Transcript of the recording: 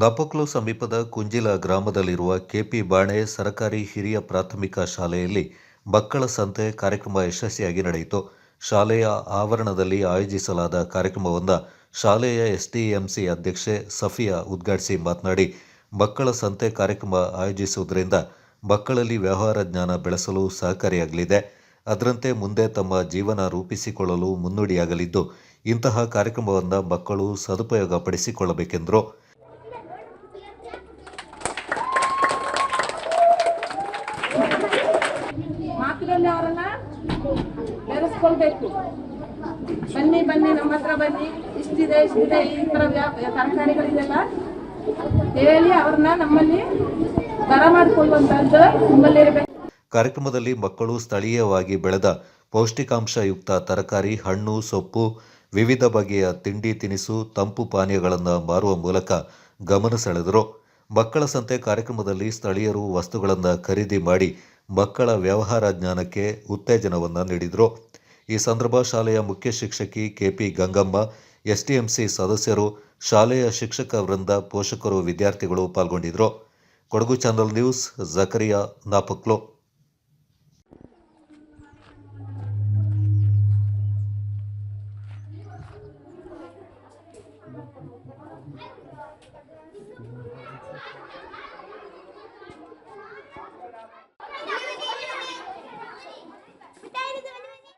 ನಾಪಕ್ಲು ಸಮೀಪದ ಕುಂಜಿಲ ಗ್ರಾಮದಲ್ಲಿರುವ ಕೆಪಿ ಬಾಣೆ ಸರಕಾರಿ ಹಿರಿಯ ಪ್ರಾಥಮಿಕ ಶಾಲೆಯಲ್ಲಿ ಮಕ್ಕಳ ಸಂತೆ ಕಾರ್ಯಕ್ರಮ ಯಶಸ್ವಿಯಾಗಿ ನಡೆಯಿತು. ಶಾಲೆಯ ಆವರಣದಲ್ಲಿ ಆಯೋಜಿಸಲಾದ ಕಾರ್ಯಕ್ರಮವನ್ನು ಶಾಲೆಯ ಎಸ್ಡಿಎಂಸಿ ಅಧ್ಯಕ್ಷೆ ಸಫಿಯಾ ಉದ್ಘಾಟಿಸಿ ಮಾತನಾಡಿ, ಮಕ್ಕಳ ಸಂತೆ ಕಾರ್ಯಕ್ರಮ ಆಯೋಜಿಸುವುದರಿಂದ ಮಕ್ಕಳಲ್ಲಿ ವ್ಯವಹಾರ ಜ್ಞಾನ ಬೆಳೆಸಲು ಸಹಕಾರಿಯಾಗಲಿದೆ. ಅದರಂತೆ ಮುಂದೆ ತಮ್ಮ ಜೀವನ ರೂಪಿಸಿಕೊಳ್ಳಲು ಮುನ್ನುಡಿಯಾಗಲಿದ್ದು, ಇಂತಹ ಕಾರ್ಯಕ್ರಮವನ್ನು ಮಕ್ಕಳು ಸದುಪಯೋಗ ಪಡಿಸಿಕೊಳ್ಳಬೇಕೆಂದರು ಮಾತಿನಲ್ಲಿ ಅವರನ್ನ ಬೆರೆಸ್ಕೊಳ್ಬೇಕು ಬನ್ನಿ ಬನ್ನಿ, ನಮ್ಮ ಹತ್ರ ಬನ್ನಿ. ಇಷ್ಟಿದೆ ಇಷ್ಟಿದೆ, ಈ ವ್ಯಾಪ ತರಕಾರಿಗಳಿದೆಲ್ಲ ಹೇಳಿ ಅವ್ರನ್ನ ನಮ್ಮಲ್ಲಿ ಬರಮಾಡಿಕೊಳ್ಳುವಂತದ್ದು ನಿಮ್ಮಲ್ಲಿ ಇರಬೇಕು. ಕಾರ್ಯಕ್ರಮದಲ್ಲಿ ಮಕ್ಕಳು ಸ್ಥಳೀಯವಾಗಿ ಬೆಳೆದ ಪೌಷ್ಟಿಕಾಂಶಯುಕ್ತ ತರಕಾರಿ, ಹಣ್ಣು, ಸೊಪ್ಪು, ವಿವಿಧ ಬಗೆಯ ತಿಂಡಿ ತಿನಿಸು, ತಂಪು ಪಾನೀಯಗಳನ್ನು ಮಾರುವ ಮೂಲಕ ಗಮನ ಸೆಳೆದರು. ಮಕ್ಕಳ ಸಂತೆ ಕಾರ್ಯಕ್ರಮದಲ್ಲಿ ಸ್ಥಳೀಯರು ವಸ್ತುಗಳನ್ನು ಖರೀದಿ ಮಾಡಿ ಮಕ್ಕಳ ವ್ಯವಹಾರ ಜ್ಞಾನಕ್ಕೆ ಉತ್ತೇಜನವನ್ನು ನೀಡಿದರು. ಈ ಸಂದರ್ಭ ಶಾಲೆಯ ಮುಖ್ಯ ಶಿಕ್ಷಕಿ ಕೆಪಿ ಗಂಗಮ್ಮ ಎಸ್ಟಿಎಂಸಿ ಸದಸ್ಯರು, ಶಾಲೆಯ ಶಿಕ್ಷಕ ವೃಂದ, ಪೋಷಕರು, ವಿದ್ಯಾರ್ಥಿಗಳು ಪಾಲ್ಗೊಂಡಿದ್ದರು. Kodagu channel news, Zakariya ನಾಪಕ್ಲೋ.